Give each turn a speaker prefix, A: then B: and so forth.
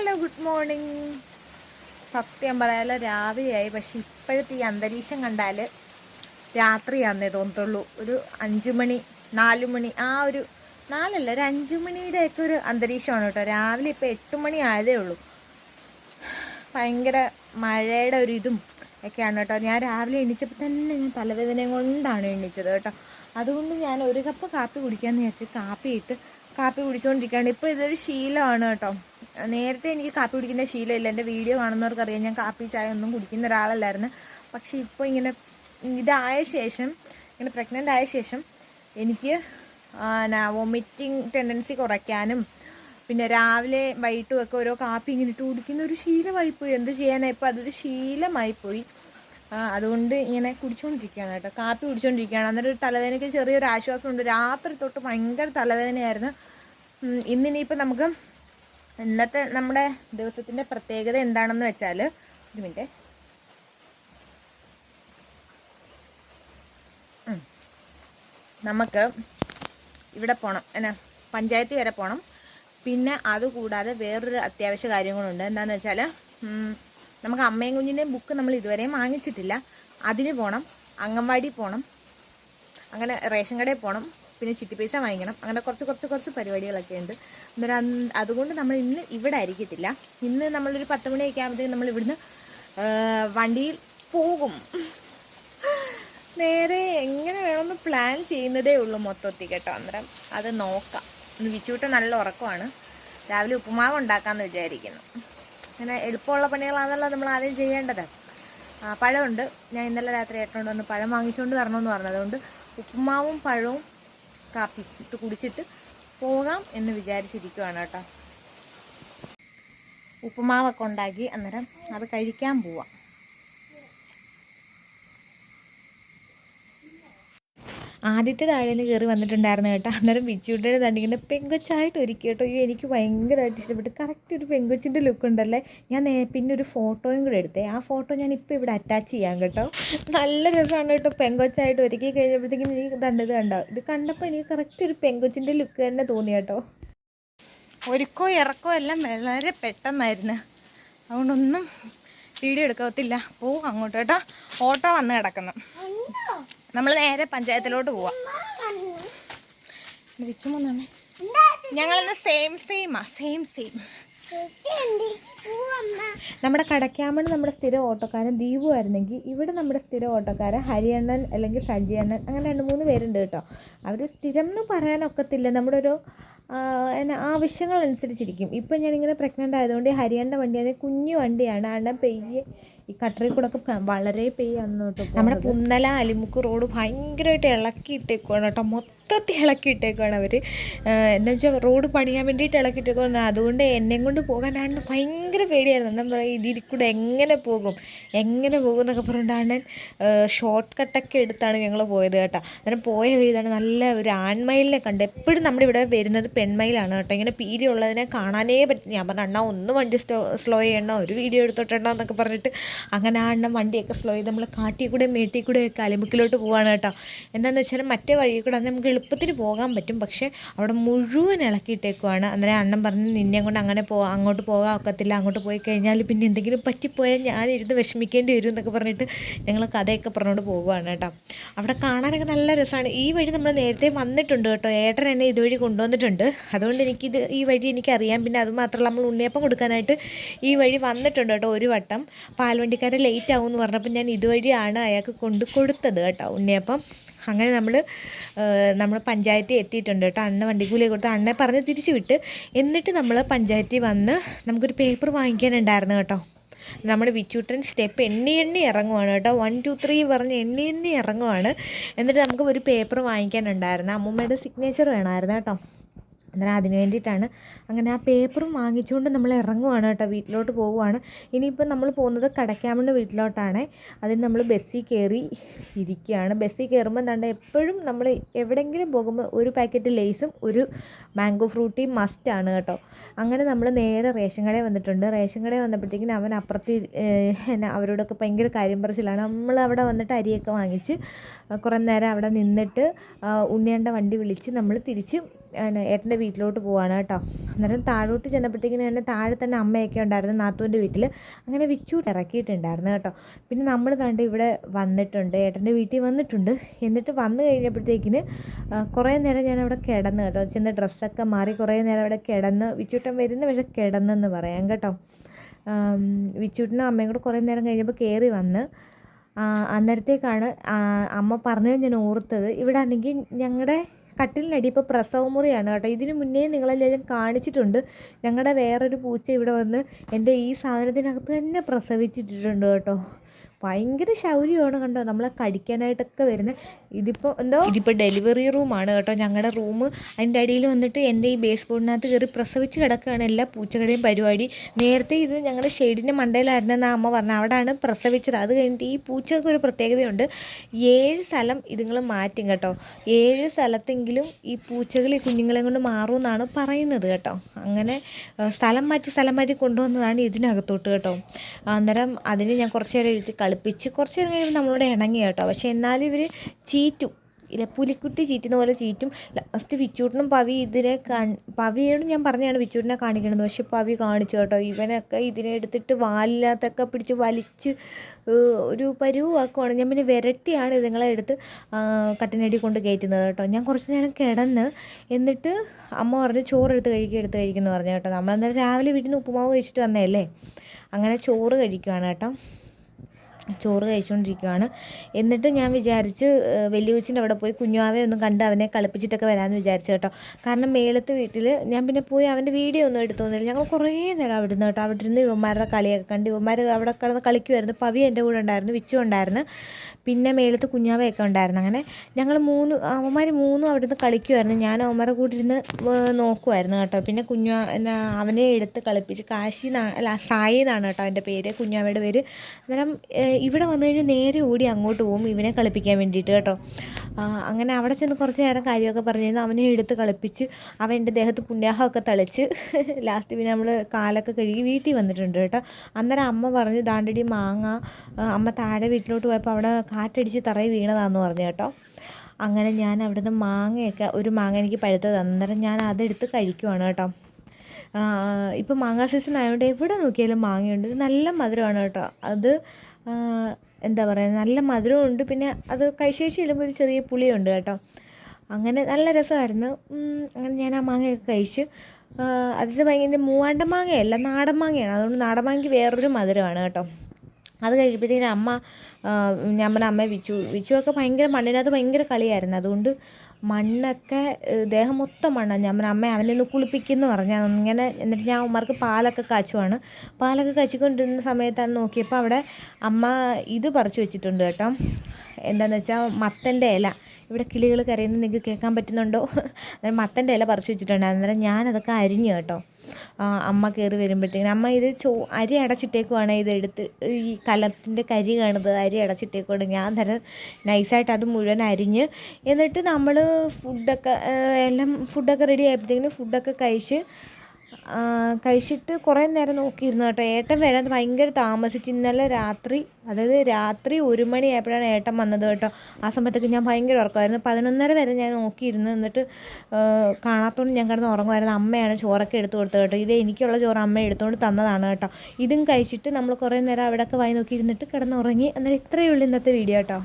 A: Hello good morning സത്യം പറയാലോ രാവിലെയായി. പക്ഷെ ഇപ്പോഴത്തെ ഈ അന്തരീക്ഷം കണ്ടാൽ രാത്രിയാന്നേ തോന്നത്തുള്ളൂ. ഒരു അഞ്ചു മണി നാലു മണി ആ ഒരു നാലല്ല ഒരു അഞ്ചു മണിയുടെയൊക്കെ ഒരു അന്തരീക്ഷമാണ് കേട്ടോ. രാവിലെ ഇപ്പോൾ എട്ട് മണി ആയതേ ഉള്ളൂ. ഭയങ്കര മഴയുടെ ഒരു ഇതും ഒക്കെയാണ് കേട്ടോ. ഞാൻ രാവിലെ എണീച്ചപ്പോൾ തന്നെ ഞാൻ തലവേദന കൊണ്ടാണ് എണീച്ചത് കേട്ടോ. അതുകൊണ്ട് ഞാൻ ഒരു കപ്പ് കാപ്പി കുടിക്കാമെന്ന് വിചാരിച്ച് കാപ്പി ഇട്ട് കാപ്പി കുടിച്ചുകൊണ്ടിരിക്കുകയാണ് ഇപ്പോൾ ഇതൊരു ശീലമാണ് കേട്ടോ. നേരത്തെ എനിക്ക് കാപ്പി കുടിക്കുന്ന ശീലമില്ല. എന്റെ വീഡിയോ കാണുന്നവർക്കറിയാം. ഞാൻ കാപ്പി ചായ ഒന്നും കുടിക്കുന്ന ഒരാളല്ലായിരുന്നു. പക്ഷേ ഇപ്പോൾ ഇങ്ങനെ ഇതായ ശേഷം ഇങ്ങനെ പ്രഗ്നന്റ് ആയ ശേഷം എനിക്ക് വൊമിറ്റിംഗ് ടെൻഡൻസി കുറയ്ക്കാനും പിന്നെ രാവിലെ വൈകിട്ടും ഒക്കെ ഓരോ കാപ്പി ഇങ്ങനെ ഇട്ട് കുടിക്കുന്ന ഒരു ശീലമായിപ്പോയി. എന്ത് ചെയ്യാനാണ് ഇപ്പോൾ അതൊരു ശീലമായിപ്പോയി. അതുകൊണ്ട് ഇങ്ങനെ കുടിച്ചുകൊണ്ടിരിക്കുകയാണ് കേട്ടോ. കാപ്പി കുടിച്ചുകൊണ്ടിരിക്കുകയാണ് ഒരു തലവേദനയ്ക്ക് ചെറിയൊരു ആശ്വാസമുണ്ട്. രാത്രി തൊട്ട് ഭയങ്കര തലവേദനയായിരുന്നു. ഇന്നിനിയിപ്പോൾ നമുക്ക് ഇന്നത്തെ നമ്മുടെ ദിവസത്തിന്റെ പ്രത്യേകത എന്താണെന്ന് വെച്ചാൽ ഒരു മിനിറ്റ്. നമുക്ക് ഇവിടെ പോകണം എന്നാ പഞ്ചായത്ത് വരെ പോകണം പിന്നെ അതുകൂടാതെ വേറൊരു അത്യാവശ്യ കാര്യങ്ങളുണ്ട്. എന്താണെന്ന് വെച്ചാൽ നമുക്ക് അമ്മയും കുഞ്ഞിന്റെയും ബുക്ക് നമ്മൾ ഇതുവരെയും വാങ്ങിച്ചിട്ടില്ല. അതിന് പോകണം അംഗൻവാടി പോകണം അങ്ങനെ റേഷൻ കടയിൽ പോകണം പിന്നെ ചിട്ടി പൈസ വാങ്ങിക്കണം അങ്ങനെ കുറച്ച് കുറച്ച് കുറച്ച് പരിപാടികളൊക്കെ ഉണ്ട്. അന്നേരം അതുകൊണ്ട് നമ്മൾ ഇന്ന് ഇവിടെ ആയിരിക്കത്തില്ല. ഇന്ന് നമ്മളൊരു പത്ത് മണിയൊക്കെ ആകുമ്പോഴത്തേക്കും നമ്മൾ ഇവിടുന്ന് വണ്ടിയിൽ പോകും. നേരെ എങ്ങനെ വേണമെന്ന് പ്ലാൻ ചെയ്യുന്നതേ ഉള്ളൂ മൊത്തത്തിൽ കേട്ടോ. അന്നേരം അത് നോക്കാം. വിച്ചുവിട്ട് നല്ല ഉറക്കമാണ്. രാവിലെ ഉപ്പുമാവ് ഉണ്ടാക്കാമെന്ന് വിചാരിക്കുന്നു. അങ്ങനെ എളുപ്പമുള്ള പണികളാണല്ലോ നമ്മൾ ആദ്യം ചെയ്യേണ്ടത് പഴമുണ്ട്. ഞാൻ ഇന്നലെ രാത്രി ഏട്ടനോട് വന്ന് പഴം വാങ്ങിച്ചുകൊണ്ട് വരണമെന്ന് പറഞ്ഞത് അതുകൊണ്ട് ഉപ്പുമാവും പഴവും കാപ്പി ഇട്ട് കുടിച്ചിട്ട് പോകാം എന്ന് വിചാരിച്ചിരിക്കുവാണ് കേട്ടോ. ഉപ്പുമാവൊക്കെ ഉണ്ടാക്കി അന്നേരം അത് കഴിക്കാൻ പോവാം. ആദ്യത്തെ താഴേന്ന് കയറി വന്നിട്ടുണ്ടായിരുന്നു കേട്ടോ. അന്നേരം ബിച്ചുവിന്റെ തണ്ടിങ്ങനെ പെങ്കൊച്ചായിട്ട് ഒരുക്കി കേട്ടോ. അയ്യോ എനിക്ക് ഭയങ്കരമായിട്ട് ഇഷ്ടപ്പെട്ടു. കറക്റ്റ് ഒരു പെങ്കൊച്ചിന്റെ ലുക്ക് ഉണ്ടല്ലേ? ഞാൻ പിന്നെ ഒരു ഫോട്ടോയും കൂടെ എടുത്തേ. ആ ഫോട്ടോ ഞാൻ ഇപ്പോൾ ഇവിടെ അറ്റാച്ച് ചെയ്യാം കേട്ടോ. നല്ല രസമാണ് കേട്ടോ പെങ്കൊച്ചായിട്ട് ഒരുക്കി കഴിഞ്ഞപ്പോഴത്തേക്കും എനിക്ക് കണ്ടത് കണ്ടോ? ഇത് കണ്ടപ്പോൾ എനിക്ക് കറക്റ്റ് ഒരു പെങ്കൊച്ചിന്റെ ലുക്ക് തന്നെ തോന്നി കേട്ടോ. ഒരുക്കോ ഇറക്കോ എല്ലാം വളരെ പെട്ടെന്നായിരുന്നു. അതുകൊണ്ടൊന്നും വീഡിയോ എടുക്കത്തില്ല. പോവും അങ്ങോട്ട് കേട്ടോ. ഓട്ടോ വന്ന് കിടക്കുന്നു. നമ്മൾ നേരെ പഞ്ചായത്തിലോട്ട് പോവാം. വിച്ചുമൊന്നാണേ ഞങ്ങളിന്ന് സെയിം സെയിമാ സെയിം സെയിം നമ്മുടെ കടക്കാമണ് നമ്മുടെ സ്ഥിരം ഓട്ടോക്കാരൻ ദീപു ആയിരുന്നെങ്കിൽ ഇവിടെ നമ്മുടെ സ്ഥിരം ഓട്ടോക്കാരൻ ഹരിയണ്ണൻ അല്ലെങ്കിൽ സജി അണ്ണൻ അങ്ങനെ രണ്ട് മൂന്ന് പേരുണ്ട് കേട്ടോ. അവർ സ്ഥിരം എന്ന് പറയാനൊക്കത്തില്ല. നമ്മുടെ ഒരു ആ, എന്നാ ആവശ്യങ്ങൾ അനുസരിച്ചിരിക്കും. ഇപ്പം ഞാനിങ്ങനെ പ്രഗ്നന്റ് ആയതുകൊണ്ട് ഹരിയണ്ണ വണ്ടി അതായത് കുഞ്ഞു വണ്ടിയാണ്. അണ്ണൻ പെയ്യെ ഈ കട്ടറിൽ കൂടെ ഒക്കെ വളരെ പെയ്യാണ് കേട്ടോ നമ്മുടെ പുന്നല അലിമുക്ക് റോഡ് ഭയങ്കരമായിട്ട് ഇളക്കിയിട്ടേക്കുവാണ് കേട്ടോ. മൊത്തത്തിൽ ഇളക്കിയിട്ടേക്കുവാണ് അവർ എന്താ വെച്ചാൽ റോഡ് പണിയാൻ വേണ്ടിയിട്ട് ഇളക്കിയിട്ടേക്കുവാണ് അതുകൊണ്ട് എന്നെ കൊണ്ട് പോകാനാണ് ഭയങ്കര പേടിയായിരുന്നു. എന്താ പറയുക ഇതിൽ കൂടെ എങ്ങനെ പോകും? എങ്ങനെ പോകും എന്നൊക്കെ പറഞ്ഞിട്ട് അണ്ണൻ ഷോർട്ട് കട്ടൊക്കെ എടുത്താണ് ഞങ്ങൾ പോയത് കേട്ടോ. അന്നേരം പോയ വഴിതാണ് നല്ല ഒരു ആൺമയിലിനെ കണ്ട്. എപ്പോഴും നമ്മുടെ ഇവിടെ വരുന്നത് പെൺമയിലാണ് കേട്ടോ. ഇങ്ങനെ പീരി ഉള്ളതിനെ കാണാനേ പറ്റും ഞാൻ പറഞ്ഞു അണ്ണാ ഒന്ന് വണ്ടി സ്ലോ ചെയ്യണോ ഒരു വീഡിയോ എടുത്തോട്ടെണ്ണോ എന്നൊക്കെ പറഞ്ഞിട്ട് അങ്ങനെ ആ അണ്ണൻ വണ്ടിയൊക്കെ ഫ്ലോ ചെയ്ത് നമ്മൾ കാട്ടിൽ കൂടെ മേട്ടിൽ ഒക്കെ അലിമുക്കിലോട്ട് പോവാണ് കേട്ടോ. എന്താണെന്ന് വെച്ചാൽ മറ്റേ വഴി കൂടെ അന്ന് നമുക്ക് എളുപ്പത്തിന് പോകാൻ പറ്റും. പക്ഷേ അവിടെ മുഴുവൻ ഇളക്കിയിട്ടേക്കുവാണ് അന്നേരം അണ്ണൻ പറഞ്ഞ് നിന്നെ കൊണ്ട് അങ്ങനെ പോ അങ്ങോട്ട് പോകാൻ ഒക്കത്തില്ല അങ്ങോട്ട് പോയി കഴിഞ്ഞാൽ പിന്നെ എന്തെങ്കിലും പറ്റിപ്പോയാൽ ഞാനിരുന്ന് വിഷമിക്കേണ്ടി വരും എന്നൊക്കെ പറഞ്ഞിട്ട് ഞങ്ങൾ കഥയൊക്കെ പറഞ്ഞുകൊണ്ട് പോകുവാണ് കേട്ടോ. അവിടെ കാണാനൊക്കെ നല്ല രസമാണ്. ഈ വഴി നമ്മൾ നേരത്തെ വന്നിട്ടുണ്ട് കേട്ടോ. ഏട്ടൻ എന്നെ ഇതുവഴി കൊണ്ടുവന്നിട്ടുണ്ട്. അതുകൊണ്ട് എനിക്കിത് ഈ വഴി എനിക്കറിയാം. പിന്നെ അതുമാത്രമല്ല നമ്മൾ ഉണ്ണിയപ്പം കൊടുക്കാനായിട്ട് ഈ വഴി വന്നിട്ടുണ്ട് കേട്ടോ ഒരു വട്ടം. പാൽവണ്ടിക്കാരെ ലേറ്റ് ആവും എന്ന് പറഞ്ഞപ്പോൾ ഞാൻ ഇതുവഴിയാണ് അയാൾക്ക് കൊണ്ടു കൊടുത്തത് കേട്ടോ. ഉണ്ണിയപ്പം അങ്ങനെ നമ്മൾ നമ്മൾ പഞ്ചായത്തിൽ എത്തിയിട്ടുണ്ട് കേട്ടോ. അണ്ണ വണ്ടി വണ്ടിക്കൂലി കൊടുത്ത് അണ്ണെ പറഞ്ഞ് തിരിച്ചു വിട്ട് എന്നിട്ട് നമ്മൾ പഞ്ചായത്തിൽ വന്ന് നമുക്കൊരു പേപ്പർ വാങ്ങിക്കാനുണ്ടായിരുന്നു കേട്ടോ. നമ്മുടെ വിച്ചൂട്ടൻ സ്റ്റെപ്പ് എണ്ണി എണ്ണി ഇറങ്ങുവാണ് കേട്ടോ. വൺ ടു ത്രീ പറഞ്ഞ് എണ്ണി എണ്ണി ഇറങ്ങുവാണ്. എന്നിട്ട് നമുക്ക് ഒരു പേപ്പർ വാങ്ങിക്കാനുണ്ടായിരുന്നു. അമ്മൂമ്മയുടെ സിഗ്നേച്ചർ വേണമായിരുന്നു കേട്ടോ. അന്നേരം അതിന് വേണ്ടിയിട്ടാണ് അങ്ങനെ ആ പേപ്പറും വാങ്ങിച്ചുകൊണ്ട് നമ്മൾ ഇറങ്ങുവാണ് കേട്ടോ വീട്ടിലോട്ട് പോവുകയാണ് ഇനിയിപ്പോൾ നമ്മൾ പോകുന്നത് കടക്കാമണ്ണ വീട്ടിലോട്ടാണ്. അതിന് നമ്മൾ ബസ്സിൽ കയറി ഇരിക്കുകയാണ്. ബസ്സിൽ കയറുമ്പോൾ എന്താണ്ട് എപ്പോഴും നമ്മൾ എവിടെയെങ്കിലും പോകുമ്പോൾ ഒരു പാക്കറ്റ് ലേസും ഒരു മാംഗോ ഫ്രൂട്ടിയും മസ്റ്റാണ് കേട്ടോ. അങ്ങനെ നമ്മൾ നേരെ റേഷൻ കടയിൽ വന്നിട്ടുണ്ട്. റേഷൻ കടയിൽ വന്നപ്പോഴത്തേക്കിനും അവൻ അപ്പുറത്ത് എന്നാ അവരോടൊക്കെ ഭയങ്കര കാര്യം പറച്ചിലാണ്. നമ്മൾ അവിടെ വന്നിട്ട് അരിയൊക്കെ വാങ്ങിച്ച് കുറേ നേരം അവിടെ നിന്നിട്ട് ഉണ്ണിയേണ്ട വണ്ടി വിളിച്ച് നമ്മൾ തിരിച്ച് ഏട്ടന്റെ വീട്ടിലോട്ട് പോവാണ് കേട്ടോ. അന്നേരം താഴോട്ട് ചെന്നപ്പോഴത്തേക്കിനും തന്നെ താഴെ തന്നെ അമ്മയൊക്കെ ഉണ്ടായിരുന്നു നാത്തൂന്റെ വീട്ടിൽ അങ്ങനെ വിച്ചൂട്ട് ഇറക്കിയിട്ടുണ്ടായിരുന്നു കേട്ടോ. പിന്നെ നമ്മൾ കണ്ട് ഇവിടെ വന്നിട്ടുണ്ട് ഏട്ടന്റെ വീട്ടിൽ വന്നിട്ടുണ്ട്. എന്നിട്ട് വന്നു കഴിഞ്ഞപ്പോഴത്തേക്കിന് കുറേ നേരം ഞാൻ അവിടെ കിടന്ന് കേട്ടോ ചെന്ന് ഡ്രസ്സൊക്കെ മാറി കുറേ നേരം അവിടെ കിടന്ന് വിച്ചൂട്ടൻ വരുന്ന പക്ഷേ കിടന്നെന്ന് പറയാം കേട്ടോ. വിച്ചൂട്ടനും അമ്മയും കൂടെ കുറേ നേരം കഴിഞ്ഞപ്പോൾ കയറി വന്ന് അന്നേരത്തേക്കാണ് അമ്മ പറഞ്ഞത് ഞാൻ ഓർത്തത്. ഇവിടെ ആണെങ്കിൽ ഞങ്ങളുടെ കട്ടിലിനടി ഇപ്പോൾ പ്രസവ മുറിയാണ് കേട്ടോ. ഇതിന് മുന്നേ നിങ്ങളെല്ലാവരും കാണിച്ചിട്ടുണ്ട്. ഞങ്ങളുടെ വേറൊരു പൂച്ച ഇവിടെ വന്ന് എന്റെ ഈ സാധനത്തിനകത്ത് തന്നെ പ്രസവിച്ചിട്ടിട്ടുണ്ട് കേട്ടോ. ഭയങ്കര ശൗര്യമാണ് കണ്ടോ നമ്മളെ കടിക്കാനായിട്ടൊക്കെ വരുന്നത് ഇതിപ്പോൾ എന്തോ ഇതിപ്പോൾ ഡെലിവറി റൂമാണ് കേട്ടോ. ഞങ്ങളുടെ റൂം അതിന്റെ അടിയിൽ വന്നിട്ട് എന്റെ ഈ ബേസ് ബോർഡിനകത്ത് കയറി പ്രസവിച്ച് കിടക്കുകയാണ് എല്ലാ പൂച്ചകളുടെയും പരിപാടി. നേരത്തെ ഇത് ഞങ്ങളുടെ ഷെയ്ഡിന്റെ മണ്ടയിലായിരുന്നെന്ന് അമ്മ പറഞ്ഞു. അവിടെയാണ് പ്രസവിച്ചത്. അത് കഴിഞ്ഞിട്ട് ഈ പൂച്ചകൾക്ക് ഒരു പ്രത്യേകതയുണ്ട്. ഏഴ് സ്ഥലം ഇതുങ്ങൾ മാറ്റും കേട്ടോ. ഏഴ് സ്ഥലത്തെങ്കിലും ഈ പൂച്ചകൾ ഈ കുഞ്ഞുങ്ങളെ കൊണ്ട് മാറുമെന്നാണ് പറയുന്നത് കേട്ടോ. അങ്ങനെ സ്ഥലം മാറ്റി സ്ഥലം മാറ്റി കൊണ്ടുവന്നതാണ് ഇതിനകത്തോട്ട് കേട്ടോ. അന്നേരം അതിന് ഞാൻ കുറച്ച് നേരം ഇരുത്തി കളിപ്പിച്ച് കുറച്ച് നേരം കഴിയുമ്പോൾ നമ്മളോട് ഇണങ്ങി കേട്ടോ. പക്ഷേ എന്നാലും ഇവർ ചീറ്റും. ഇല്ല പുലിക്കുട്ടി ചീറ്റുന്ന പോലെ ചീറ്റും. ലാസ്റ്റ് വിച്ചൂട്ടിനും പവി ഇതിനെ പവിയോട് ഞാൻ പറഞ്ഞാണ് വിച്ചൂട്ടിനെ കാണിക്കണമെന്ന്. പക്ഷെ പവി കാണിച്ചു കേട്ടോ. ഇവനൊക്കെ ഇതിനെ എടുത്തിട്ട് വാലിനകത്തൊക്കെ പിടിച്ച് വലിച്ച് ഒരു പരുവാക്കുവാണ്. ഞാൻ പിന്നെ വിരട്ടിയാണ് ഇതുങ്ങളെ എടുത്ത് കട്ടിനടി കൊണ്ട് കയറ്റുന്നത് കേട്ടോ. ഞാൻ കുറച്ച് നേരം കിടന്ന് എന്നിട്ട് അമ്മ പറഞ്ഞു ചോറ് എടുത്ത് കഴിക്കുക എടുത്ത് കഴിക്കുന്നു പറഞ്ഞു കേട്ടോ. നമ്മളന്നേരം രാവിലെ വീട്ടിൽ നിന്ന് ഉപ്പുമാവ് കഴിച്ചിട്ട് വന്നതല്ലേ? അങ്ങനെ ചോറ് കഴിക്കുവാണ് കേട്ടോ. ചോറ് കഴിച്ചുകൊണ്ടിരിക്കുകയാണ് എന്നിട്ട് ഞാൻ വിചാരിച്ച് വലിയ കൊച്ചിന്റെ അവിടെ പോയി കുഞ്ഞാവെ ഒന്നും കണ്ട് അവനെ കളിപ്പിച്ചിട്ടൊക്കെ വരാമെന്ന് വിചാരിച്ചു കേട്ടോ. കാരണം മേളത്തെ വീട്ടിൽ ഞാൻ പിന്നെ പോയി അവന്റെ വീഡിയോ ഒന്നും എടുത്തു തന്നില്ല ഞങ്ങൾ കുറേ നേരം അവിടെ ഇരുന്ന് കേട്ടോ. അവിടെ ഇരുന്ന് ഇവന്മാരുടെ കളിയൊക്കെ കണ്ട് ഇവന്മാർ അവിടെ കിടന്ന് കളിക്കുമായിരുന്നു പവി എന്റെ കൂടെ ഉണ്ടായിരുന്നു വിച്ചു ഉണ്ടായിരുന്നു. പിന്നെ മേളത്ത് കുഞ്ഞാവയൊക്കെ ഉണ്ടായിരുന്നു. അങ്ങനെ ഞങ്ങൾ മൂന്ന് അവന്മാർ മൂന്നും അവിടെ നിന്ന് കളിക്കുമായിരുന്നു ഞാൻ അവന്മാരെ കൂടെ ഇരുന്ന് നോക്കുമായിരുന്നു കേട്ടോ. പിന്നെ കുഞ്ഞാ അവനെ എടുത്ത് കളിപ്പിച്ച് കാശി അല്ല സായി എന്നാണ് കേട്ടോ അവന്റെ പേര്. കുഞ്ഞാവയുടെ പേര്. അന്നേരം ഇവിടെ വന്നു കഴിഞ്ഞാൽ നേരെ ഓടി അങ്ങോട്ട് പോകും. ഇവനെ കളിപ്പിക്കാൻ വേണ്ടിയിട്ട് കേട്ടോ. അങ്ങനെ അവിടെ ചെന്ന് കുറച്ച് നേരം കാര്യമൊക്കെ പറഞ്ഞിരുന്നു. അവനെ എടുത്ത് കളിപ്പിച്ച് അവന്റെ ദേഹത്ത് പുണ്യാഹമൊക്കെ തളിച്ച് ലാസ്റ്റ് പിന്നെ നമ്മൾ കാലൊക്കെ കഴുകി വീട്ടിൽ വന്നിട്ടുണ്ട് കേട്ടോ. അന്നേരം അമ്മ പറഞ്ഞു ദാണ്ടടി മാങ്ങ. അമ്മ താഴെ വീട്ടിലോട്ട് പോയപ്പോൾ അവിടെ കാറ്റടിച്ച് തറയി വീണതാന്ന് പറഞ്ഞു കേട്ടോ. അങ്ങനെ ഞാൻ അവിടുന്ന് മാങ്ങയൊക്കെ ഒരു മാങ്ങ എനിക്ക് പഴുത്തത്. അന്നേരം ഞാൻ അതെടുത്ത് കഴിക്കുവാണ് കേട്ടോ. ഇപ്പം മാങ്ങ സീസൺ ആയതുകൊണ്ട് എവിടെ നോക്കിയാലും മാങ്ങയുണ്ട്. നല്ല മധുരമാണ് കേട്ടോ. അത് എന്താ പറയുക നല്ല മധുരമുണ്ട്. പിന്നെ അത് കൈശേഷി ചെല്ലുമ്പോൾ ഒരു ചെറിയ പുളിയുണ്ട് കേട്ടോ. അങ്ങനെ നല്ല രസമായിരുന്നു. അങ്ങനെ ഞാൻ ആ മാങ്ങയൊക്കെ കഴിച്ച്. അതിന്റെ ഭയങ്കര മൂവാണ്ട മാങ്ങയല്ല നാടൻ മാങ്ങയാണ്. അതുകൊണ്ട് നാടൻ മാങ്ങയ്ക്ക് വേറൊരു മധുരമാണ് കേട്ടോ. അത് കഴിയുമ്പോഴത്തേക്കും അമ്മ ഞാൻ പറഞ്ഞ അമ്മയെ വിച്ചു വിച്ചുവൊക്കെ ഭയങ്കര മണ്ണിനകത്ത് ഭയങ്കര കളിയായിരുന്നു. അതുകൊണ്ട് മണ്ണൊക്കെ ദേഹം മൊത്തം മണ്ണാണ് ഞാൻ പറഞ്ഞ അമ്മ അവനെ ഒന്ന് കുളിപ്പിക്കുന്നു പറഞ്ഞു. അങ്ങനെ എന്നിട്ട് ഞാൻ ഉമ്മാർക്ക് പാലൊക്കെ കാച്ചുവാണ്. പാലൊക്കെ കാച്ചിക്കൊണ്ടിരുന്ന സമയത്താണ് നോക്കിയപ്പോൾ അവിടെ അമ്മ ഇത് പറിച്ചു വെച്ചിട്ടുണ്ട് കേട്ടോ. എന്താണെന്ന് വെച്ചാൽ മത്തന്റെ ഇല. ഇവിടെ കിളികൾ കരയുന്നത് നിങ്ങൾക്ക് കേൾക്കാൻ പറ്റുന്നുണ്ടോ? അന്നേരം മത്തന്റെ ഇല പറിച്ചു വെച്ചിട്ടുണ്ട്. അന്നേരം ഞാനതൊക്കെ അരിഞ്ഞു കേട്ടോ. അമ്മ കയറി വരുമ്പോഴത്തേക്കും അമ്മ ഇത് ചോ അരി അടച്ചിട്ടേക്കുവാണ് ഇത് എടുത്ത് ഈ കലത്തിന്റെ കരി കാണുന്നത് അരി അടച്ചിട്ടേക്കുവാണ്. ഞാൻ തരം നൈസായിട്ട് അത് മുഴുവൻ അരിഞ്ഞ് എന്നിട്ട് നമ്മൾ ഫുഡൊക്കെ എല്ലാം ഫുഡൊക്കെ റെഡി ആയപ്പോഴത്തേക്കിനും ഫുഡൊക്കെ കഴിച്ച് കഴിച്ചിട്ട് കുറേ നേരം നോക്കിയിരുന്നു കേട്ടോ. ഏട്ടൻ വരാൻ ഭയങ്കര താമസിച്ച് ഇന്നലെ രാത്രി അതായത് രാത്രി ഒരു മണിയായപ്പോഴാണ് ഏട്ടൻ വന്നത് കേട്ടോ. ആ സമയത്തൊക്കെ ഞാൻ ഭയങ്കര ഉറക്കമായിരുന്നു. പതിനൊന്നര വരെ ഞാൻ നോക്കിയിരുന്നു. എന്നിട്ട് കാണാത്തോണ്ട് ഞാൻ കിടന്ന് ഉറങ്ങുമായിരുന്നു. അമ്മയാണ് ചോറൊക്കെ എടുത്തു കൊടുത്തത് കേട്ടോ. ഇത് എനിക്കുള്ള ചോറ് അമ്മ എടുത്തുകൊണ്ട് തന്നതാണ് കേട്ടോ. ഇതും കഴിച്ചിട്ട് നമ്മൾ കുറേ നേരം അവിടെയൊക്കെ വായി നോക്കി ഇരുന്നിട്ട് കിടന്നുറങ്ങി. അന്നേരം ഇത്രയേ ഉള്ളൂ ഇന്നത്തെ വീഡിയോ കേട്ടോ.